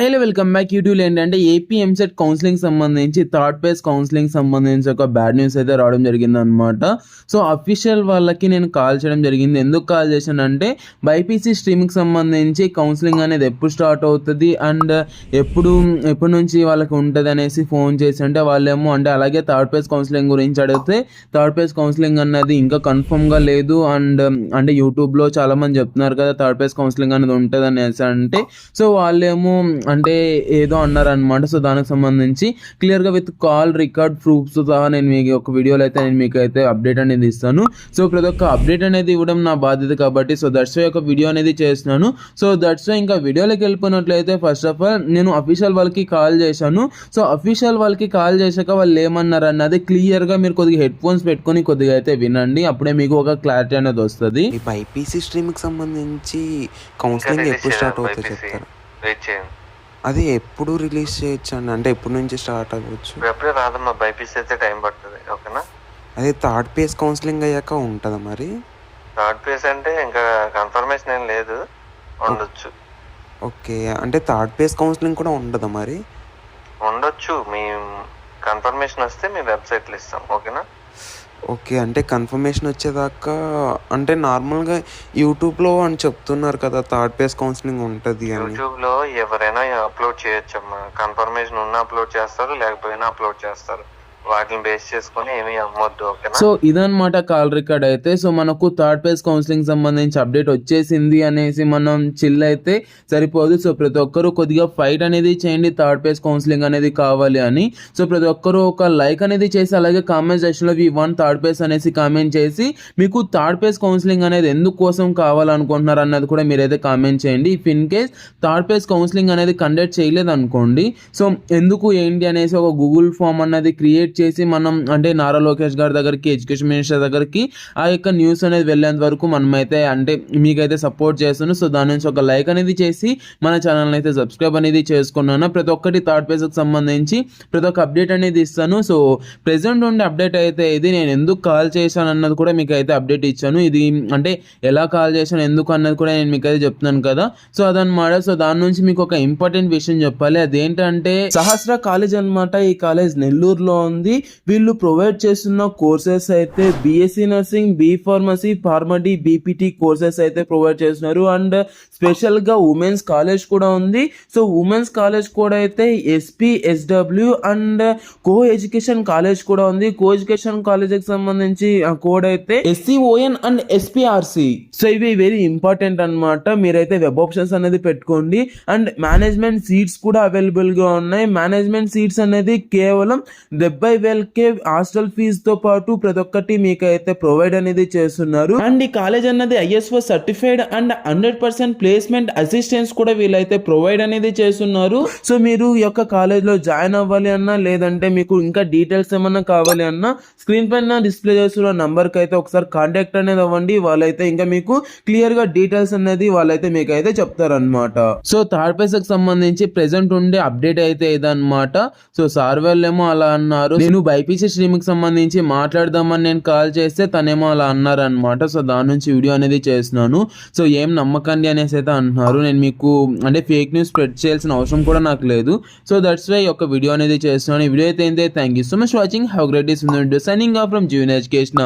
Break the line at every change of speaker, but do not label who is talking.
హైలో welcome back YouTube ఏంటంటే AP EAMCET counselling సంబంధించి థర్డ్ పేస్ కౌన్సిలింగ్ సంబంధించి ఒక బ్యాడ్ న్యూస్ అయితే రావడం జరిగింది అనమాట సో అఫీషియల్ వాళ్ళకి నేను కాల్ చేయడం జరిగింది. ఎందుకు కాల్ చేశానంటే బైపీసీ స్ట్రీమ్కి సంబంధించి కౌన్సిలింగ్ అనేది ఎప్పుడు స్టార్ట్ అవుతుంది? అండ్ ఎప్పుడు ఎప్పటి నుంచి వాళ్ళకి ఉంటుంది అనేసి ఫోన్ చేసి అంటే వాళ్ళేమో అంటే అలాగే థర్డ్ పేస్ కౌన్సిలింగ్ గురించి అడిగితే థర్డ్ పేస్ కౌన్సిలింగ్ అన్నది ఇంకా కన్ఫర్మ్గా లేదు. అండ్ అంటే యూట్యూబ్లో చాలామంది చెప్తున్నారు కదా థర్డ్ పేస్ కౌన్సిలింగ్ అనేది ఉంటుంది అనేసి అంటే సో వాళ్ళేమో అంటే ఏదో అన్నారనమాట సో దానికి సంబంధించి క్లియర్గా విత్ కాల్ రికార్డ్ ప్రూఫ్స్ సహా నేను మీకు ఒక వీడియోలో అయితే నేను మీకు అయితే అప్డేట్ అనేది ఇస్తాను. సో ప్రతి ఒక్క అప్డేట్ అనేది ఇవ్వడం నా బాధ్యత కాబట్టి సో దట్స్ వై ఒక వీడియో అనేది చేస్తున్నాను. సో దట్స్ వై ఇంకా వీడియోలోకి వెళ్ళిపోయినట్లయితే ఫస్ట్ ఆఫ్ ఆల్ నేను అఫీషియల్ వాళ్ళకి కాల్ చేశాను. సో అఫీషియల్ వాళ్ళకి కాల్ చేశాక వాళ్ళు ఏమన్నారు అన్నది క్లియర్గా మీరు కొద్దిగా హెడ్ ఫోన్స్ పెట్టుకొని కొద్దిగా అయితే వినండి. అప్పుడే మీకు ఒక క్లారిటీ అనేది వస్తుంది.
ఈ బైపీసీ స్ట్రీమ్కి సంబంధించి కౌన్సిలింగ్ ఎప్పుడు స్టార్ట్ అవుతుందో చెప్తారా? అది ఎప్పుడు రిలీజ్ చేయొచ్చు అండి అంటే ఎప్పటి నుంచి స్టార్ట్ అవ్వచ్చు?
ఎప్పుడే రాదమ్మా బైపీసీ అయితే టైం పడుతుంది ఓకేనా?
అది థర్డ్ పేస్ కౌన్సిలింగ్ అయ్యాక ఉంటుందా మరి?
థర్డ్ పేస్ అంటే ఇంకా కన్ఫర్మేషన్ ఏం లేదు ఉండొచ్చు.
ఓకే అంటే థర్డ్ పేస్ కౌన్సిలింగ్ కూడా ఉండదా మరి?
ఉండొచ్చు మీ కన్ఫర్మేషన్ వస్తే మీ వెబ్సైట్లో ఇస్తాం ఓకేనా?
ఓకే అంటే కన్ఫర్మేషన్ వచ్చేదాకా అంటే నార్మల్గా యూట్యూబ్లో అని చెప్తున్నారు కదా థర్డ్ పేస్ కౌన్సిలింగ్ ఉంటుంది అని.
ఎవరైనా అప్లోడ్ చేయొచ్చమ్మా. కన్ఫర్మేషన్ ఉన్న అప్లోడ్ చేస్తారు లేకపోయినా అప్లోడ్ చేస్తారు. వాటిని బేస్ చేసుకొని ఏమీ అమ్మొద్దు ఓకేనా
సో ఇదన్నమాట కాల్ రికార్డ్ అయితే. సో మనకు థర్డ్ పేస్ కౌన్సిలింగ్ సంబంధించి అప్డేట్ వచ్చేసింది అనేసి మనం చిల్ అయితే సరిపోదు. సో ప్రతి ఒక్కరూ కొద్దిగా ఫైట్ అనేది చేయండి. థర్డ్ పేస్ కౌన్సిలింగ్ అనేది కావాలి అని. సో ప్రతి ఒక్కరూ ఒక లైక్ అనేది చేసి అలాగే కామెంట్ సెక్షన్లో వి వన్ థర్డ్ పేస్ అనేసి కామెంట్ చేసి మీకు థర్డ్ పేస్ కౌన్సిలింగ్ అనేది ఎందుకు కోసం కావాలనుకుంటున్నారు అన్నది కూడా మీరైతే కామెంట్ చేయండి. If in case third phase counselling అనేది కండక్ట్ చేయలేదు అనుకోండి సో ఎందుకు ఏంటి అనేసి ఒక గూగుల్ ఫామ్ అన్నది క్రియేట్ చేసి మనం అంటే నారా లోకేష్ గారి దగ్గరికి ఎడ్యుకేషన్ మినిస్టర్ దగ్గరికి ఆ యొక్క న్యూస్ అనేది వెళ్ళేంత వరకు మనమైతే అంటే మీకైతే సపోర్ట్ చేస్తాను సో దాని నుంచి ఒక లైక్ అనేది చేసి మన ఛానల్ అయితే సబ్స్క్రైబ్ అనేది చేసుకున్నాను. ప్రతి ఒక్కటి థర్డ్ పేజ్కి సంబంధించి ప్రతి ఒక్క అప్డేట్ అనేది ఇస్తాను. సో ప్రెసెంట్ ఉండే అప్డేట్ అయితే ఇది. నేను ఎందుకు కాల్ చేశాను అన్నది కూడా మీకు అయితే అప్డేట్ ఇచ్చాను. ఇది అంటే ఎలా కాల్ చేశాను ఎందుకు అన్నది కూడా నేను మీకు అయితే చెప్తున్నాను కదా. సో అదనమాట సో దాని నుంచి మీకు ఒక ఇంపార్టెంట్ విషయం చెప్పాలి. అదేంటంటే సహస్ర కాలేజ్ అన్నమాట ఈ కాలేజ్ నెల్లూరులో ఉంది. వీళ్ళు ప్రొవైడ్ చేస్తున్న కోర్సెస్ అయితే BSc nursing B pharmacy PharmD BPT courses అయితే ప్రొవైడ్ చేస్తున్నారు. అండ్ స్పెషల్గా ఉమెన్స్ కాలేజ్ కూడా ఉంది. సో ఉమెన్స్ కాలేజ్ కూడా అయితే SP SW and co education college కూడా ఉంది. కో ఎడ్యుకేషన్ కాలేజ్కి సంబంధించి కోడ్ అయితే ఎస్సీఓఎన్ అండ్ ఎస్పీఆర్సి సో ఇవి వెరీ ఇంపార్టెంట్ అన్నమాట. మీరైతే వెబ్ ఆప్షన్స్ అనేది పెట్టుకోండి. అండ్ మేనేజ్మెంట్ సీట్స్ కూడా అవైలబుల్గా ఉన్నాయి. మేనేజ్మెంట్ సీట్స్ అనేది కేవలం డెబ్బై వేలకే హాస్టల్ ఫీజు తో పాటు ప్రతి ఒక్కటి మీకైతే ప్రొవైడ్ అనేది చేస్తున్నారు. అండ్ ఈ కాలేజ్ అన్నది ISO certified and hundred percent placement assistance కూడా వీళ్ళైతే ప్రొవైడ్ అనేది చేస్తున్నారు. సో మీరు ఈ యొక్క కాలేజ్లో జాయిన్ అవ్వాలి అన్నా లేదంటే మీకు ఇంకా డీటెయిల్స్ ఏమన్నా కావాలి అన్నా స్క్రీన్ పైన డిస్ప్లే చేస్తున్న నంబర్కి అయితే ఒకసారి కాంటాక్ట్ అనేది అవ్వండి. వాళ్ళైతే ఇంకా మీకు క్లియర్గా డీటెయిల్స్ అనేది వాళ్ళైతే మీకు అయితే చెప్తారనమాట సో థర్డ్ పేస్కి సంబంధించి ప్రెసెంట్ ఉండే అప్డేట్ అయితే ఇదన్నమాట. సో సార్ వాళ్ళేమో అలా అన్నారు. నేను బైపీసీ స్ట్రీమ్కి సంబంధించి మాట్లాడదామని నేను కాల్ చేస్తే తనేమో అలా అన్నారు అనమాట సో దాని నుంచి వీడియో అనేది చేస్తున్నాను. సో ఏం నమ్మకండి అనేసి అయితే అంటున్నారు. నేను మీకు అంటే ఫేక్ న్యూస్ స్ప్రెడ్ చేయాల్సిన అవసరం కూడా నాకు లేదు. సో దట్స్ వై ఒక వీడియో అనేది చేస్తున్నాను. ఈ వీడియో అయితే thank you so much watching how great is signing off from Jeevan education